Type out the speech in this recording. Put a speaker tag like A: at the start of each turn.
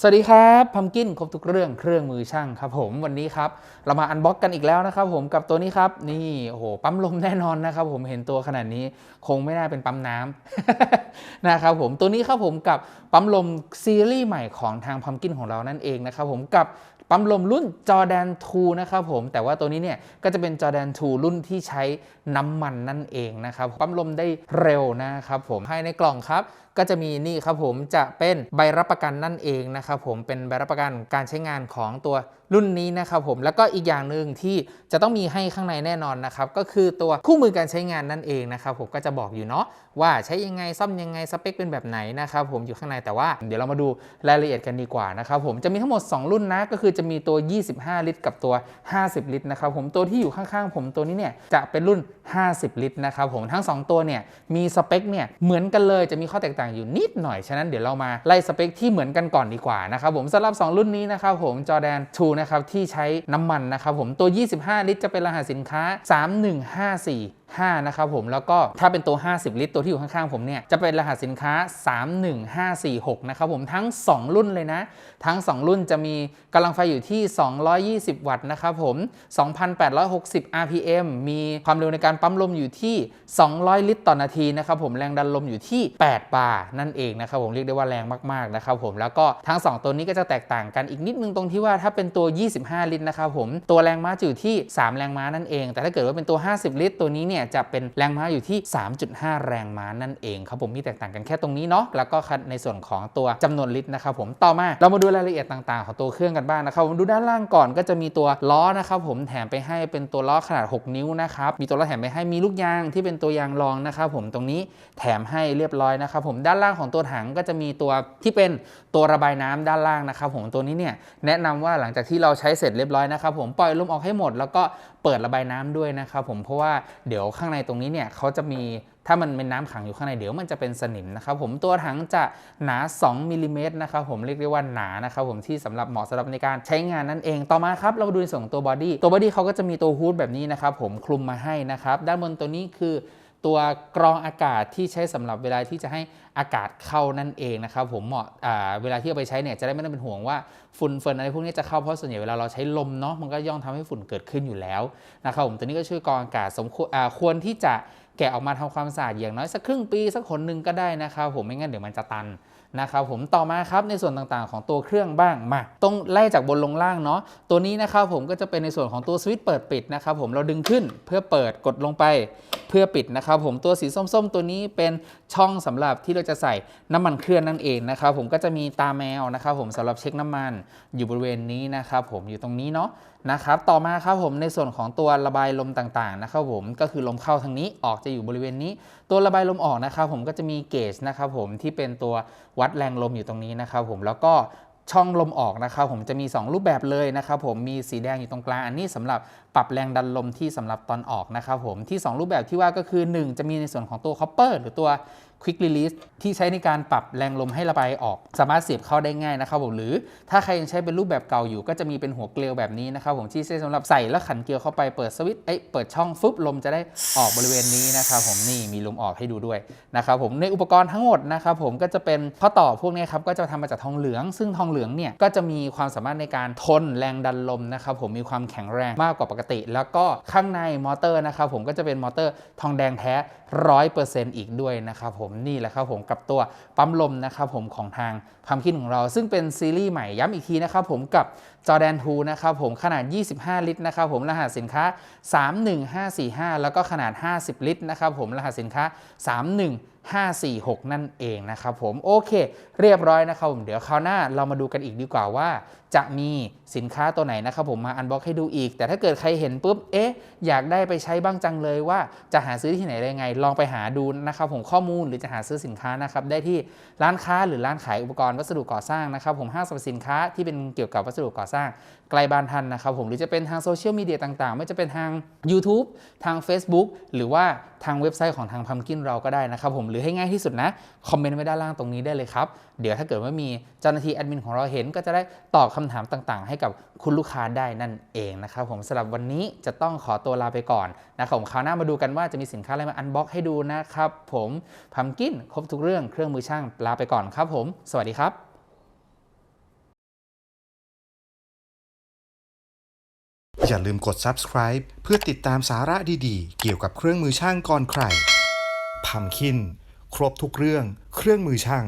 A: สวัสดีครับพัมกินครบทุกเรื่องเครื่องมือช่างครับผมวันนี้ครับเรามาอันบ็อกกันอีกแล้วนะครับผมกับตัวนี้ครับนี่โอ้โหปั๊มลมแน่นอนนะครับผมเห็นตัวขนาดนี้คงไม่น่าเป็นปั๊มน้ำนะครับผมตัวนี้ครับผมกับปั๊มลมซีรีส์ใหม่ของทางพัมกินของเรานั่นเองนะครับผมกับ ปั๊มลมรุ่นจอแดน2นะครับผมแต่ว่าตัวนี้เนี่ยก็จะเป็นจอแดน2รุ่นที่ใช้น้ำมันนั่นเองนะครับปั๊มลมได้เร็วนะครับผมภายในกล่องครับ ก็จะมีนี่ครับผมจะเป็นใบรับประกันนั่นเองนะครับผมเป็นใบรับประกันการใช้งานของตัวรุ่นนี้นะครับผมแล้วก็อีกอย่างหนึ่งที่จะต้องมีให้ข้างในแน่นอนนะครับก็คือตัวคู่มือการใช้งานนั่นเองนะครับผมก็จะบอกอยู่เนาะว่าใช้ยังไงซ่อมยังไงสเปคเป็นแบบไหนนะครับผมอยู่ข้างในแต่ว่าเดี๋ยวเรามาดูรายละเอียดกันดีกว่านะครับผมจะมีทั้งหมด 2 รุ่นนะก็คือจะมีตัว 25 ลิตร กับตัว 50 ลิตรนะครับผมตัวที่อยู่ข้างๆ ผมตัวนี้เนี่ยจะเป็นรุ่น 50 ลิตรนะครับผมทั้ง 2 ตัวเนี่ยมีสเปคเนี่ยเหมือนกันเลยจะมีข้อแตกต่างอยู่นิดหน่อยฉะนั้นเดี๋ยวเรามาไล่สเปคที่เหมือนกันก่อนดีกว่านะครับผมสำหรับ 2 รุ่นนี้นะครับผมจอแดน2นะครับที่ใช้น้ำมันนะครับผมตัว 25 ลิตรจะเป็นรหัสสินค้า 3154 5นะครับผมแล้วก็ถ้าเป็นตัว 50 ลิตร ตัวที่อยู่ข้างๆผมเนี่ยจะเป็นรหัสสินค้า 31546นะครับผมทั้ง 2 รุ่นเลยนะ ทั้ง 2 รุ่นจะมีกำลังไฟอยู่ที่ 220 วัตต์นะครับผม 2,860 rpm มีความเร็วในการปั๊มลมอยู่ที่ 200 ลิตรต่อนาทีนะครับผมแรงดันลมอยู่ที่ 8 บาร์นั่นเองนะครับผมเรียกได้ว่าแรงมากๆนะครับผมแล้วก็ทั้ง 2 ตัวนี้ก็จะแตกต่างกันอีกนิดนึงตรงที่ว่าถ้าเป็นตัว 25 ลิตรนะครับผมตัวแรงม้าอยู่ที่ 3 แรงม้านั่นเอง แต่ถ้าเกิดว่าเป็นตัว 50 ลิตร ตัวนี้เนี่ยจะเป็นแรงม้าอยู่ที่ 3.5 แรงม้านั่นเองครับผมมีแตกต่างกันแค่ตรงนี้เนาะแล้วก็ในส่วนของตัวจำนวนลิตรนะครับผมต่อมาเรามาดูรายละเอียดต่างๆ ของตัวเครื่องกันบ้างนะครับผมดูด้านล่างก่อนก็จะมีตัวล้อนะครับผมแถมไปให้เป็นตัวล้อขนาด 6 นิ้วนะครับมีตัวล้อแถมไปให้มีลูกยางที่เป็นตัวยางรองนะครับผมตรงนี้แถมให้เรียบร้อยนะครับผมด้านล่างของตัวถังก็จะมีตัวที่เป็นตัวระบายน้ำด้านล่างนะครับผมตัวนี้เนี่ยแนะนำว่าหลังจากที่เราใช้เสร็จเรียบร้อยนะครับผมปล่อยลมออกให้หมด แล้วก็เปิดระบายน้ำด้วยนะครับผมเพราะว่าเดี๋ยวข้างในตรงนี้เนี่ยเขาจะมีถ้ามันเป็นน้ำขังอยู่ข้างในเดี๋ยวมันจะเป็นสนิมนะครับผมตัวถังจะหนา 2มิลลิเมตรนะครับผมเรียกได้ว่าหนานะครับผมที่สำหรับเหมาะสำหรับในการใช้งานนั่นเองต่อมาครับเรามาดูในส่วนของตัวบอดี้ตัวบอดี้เขาก็จะมีตัวฮูดแบบนี้นะครับผมคลุมมาให้นะครับด้านบนตัวนี้คือ ตัวกรองอากาศที่ใช้สำหรับเวลาที่จะให้อากาศเข้านั่นเองนะครับผมเหมาะเวลาที่เอาไปใช้เนี่ยจะได้ไม่ต้องเป็นห่วงว่าฝุ่นเฟิร์นอะไรพวกนี้จะเข้าเพราะส่วนใหญ่เวลาเราใช้ลมเนาะมันก็ย่อมทำให้ฝุ่นเกิดขึ้นอยู่แล้วนะครับผมตัวนี้ก็ช่วยกรองอากาศสมควรควรที่จะแกะออกมาทำความสะอาดอย่างน้อยสักครึ่งปีสักคนหนึ่งก็ได้นะครับผมไม่งั้นเดี๋ยวมันจะตัน นะครับผมต่อมาครับในส่วนต่างๆ ของตัวเครื่องบ้างมาต้องไล่จากบนลงล่างเนาะตัวนี้นะครับผมก็จะเป็นในส่วนของตัวสวิตช์เปิดปิดนะครับผมเราดึงขึ้นเพื่อเปิดกดลงไป เพื่อปิดนะครับผมตัวสีส้มๆ ตัวนี้เป็นช่องสำหรับที่เราจะใส่น้ำมันเครื่องนั่นเองนะครับผมก็จะมีตาแมวนะครับผมสำหรับเช็คน้ำมันอยู่บริเวณนี้นะครับผมอยู่ตรงนี้เนาะนะครับต่อมาครับผมในส่วนของตัวระบายลมต่างๆนะครับผมก็คือลมเข้าทางนี้ออกจะอยู่บริเวณนี้ ตัวระบายลมออกนะครับผมก็จะมีเกจนะครับผมที่เป็นตัววัดดแรงลมอยู่ตรงนี้นะครับผมแล้วก็ช่องลมออกนะครับผมจะมี 2 รูปแบบเลยนะครับผมมีสีแดงอยู่ตรงกลางอันนี้สำหรับปรับแรงดันลมที่สำหรับตอนออกนะครับผมที่ 2 รูปแบบที่ว่าก็คือ 1 จะมีในส่วนของตัวคอปเปอร์หรือตัว Quick Release ที่ใช้ในการปรับแรงลมให้ระบายออก สามารถเสียบเข้าได้ง่ายนะครับผมหรือถ้าใครยังใช้เป็นรูปแบบเก่าอยู่ ก็จะมีเป็นหัวเกลียวแบบนี้นะครับผมที่ใช้สำหรับใส่แล้วขันเกลียวเข้าไปเปิดสวิตช์เอ้เปิดช่องฟึบลมจะได้ออกบริเวณนี้นะครับผมนี่มีลมออกให้ดูด้วยนะครับผมในอุปกรณ์ทั้งหมดนะครับผมก็จะเป็นข้อต่อพวกนี้ครับก็จะทำมาจากทองเหลือง ซึ่งทองเหลืองเนี่ยก็จะมีความสามารถในการทนแรงดันลมนะครับผมมีความแข็งแรงมากกว่าปกติ แล้วก็ข้างในมอเตอร์นะครับผมก็จะเป็นมอเตอร์ทองแดงแท้ร้อยเปอร์เซ็นต์อีกด้วยนะครับผมนี่แหละครับผมกับตัวปั๊มลมนะครับผมของทางพัมคินของเรา ซึ่งเป็นซีรีส์ใหม่ย้ำอีกทีนะครับผมกับจอแดน2นะครับผมขนาด 25 ลิตรนะครับผมรหัสสินค้า 31545 แล้วก็ขนาด 50 ลิตรนะครับผมรหัสสินค้า 31 546 นั่นเองนะครับผมโอเค เรียบร้อยนะครับผมเดี๋ยวคราวหน้าเรามาดูกันอีกดีกว่าว่า จะมีสินค้าตัวไหนนะครับผมมาอันบ็อกให้ดูอีก แต่ถ้าเกิดใครเห็นปุ๊บเอ๊ะอยากได้ไปใช้บ้างจังเลยว่าจะหาซื้อที่ไหนได้ไง ลองไปหาดูนะครับผมข้อมูลหรือจะหาซื้อสินค้านะครับได้ที่ร้านค้าหรือร้านขายอุปกรณ์วัสดุก่อสร้างนะครับผมห้างสรรพสินค้าที่เป็นเกี่ยวกับวัสดุก่อสร้างไกลบ้านทันนะครับผมหรือจะเป็นทางโซเชียลมีเดียต่างๆ ไม่จะเป็นทาง YouTube ทาง Facebook หรือว่าทางเว็บไซต์ของทางพัมกินเราก็ได้นะครับผมหรือให้ง่ายที่สุดนะคอมเมนต์ไว้ด้านล่างตรงนี้ได้เลยครับ เดี๋ยวถ้าเกิดว่ามีเจ้าหน้าที่แอดมินของเราเห็นก็จะได้ตอบคำถามต่างๆ ให้กับคุณลูกค้าได้นั่นเองนะครับผมสำหรับวันนี้จะต้องขอตัวลาไปก่อนนะครับผมคราวหน้ามาดูกันว่าจะมีสินค้าอะไรมาอันบ็อกให้ดูนะครับผมพัมกินครบทุกเรื่องเครื่องมือช่างลาไปก่อนครับผม สวัสดีครับ
B: อย่าลืมกด subscribe เพื่อติดตามสาระดีๆ เกี่ยวกับเครื่องมือช่างก่อนใครพัมคิน ครบทุกเรื่อง เครื่องมือช่าง